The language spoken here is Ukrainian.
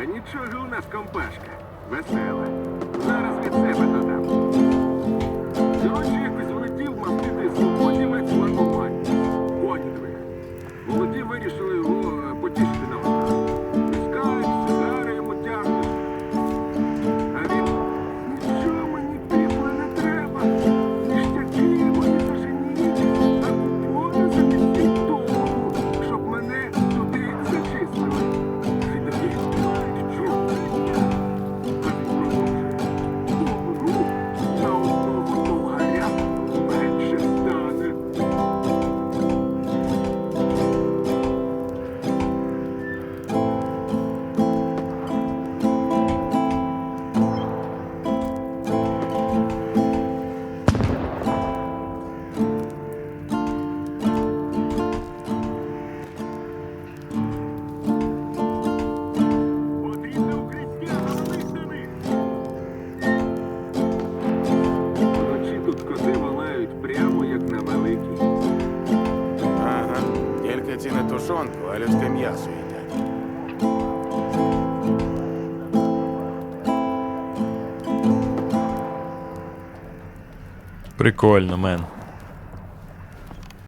А нічого у нас компашка. Весела. Зараз від себе додам. Коротше, якось влетів мастити свободівець лакомань. Конідвиг. Молоді вирішили Тільки ці не тушонку, а людське м'ясо. Прикольно, мен.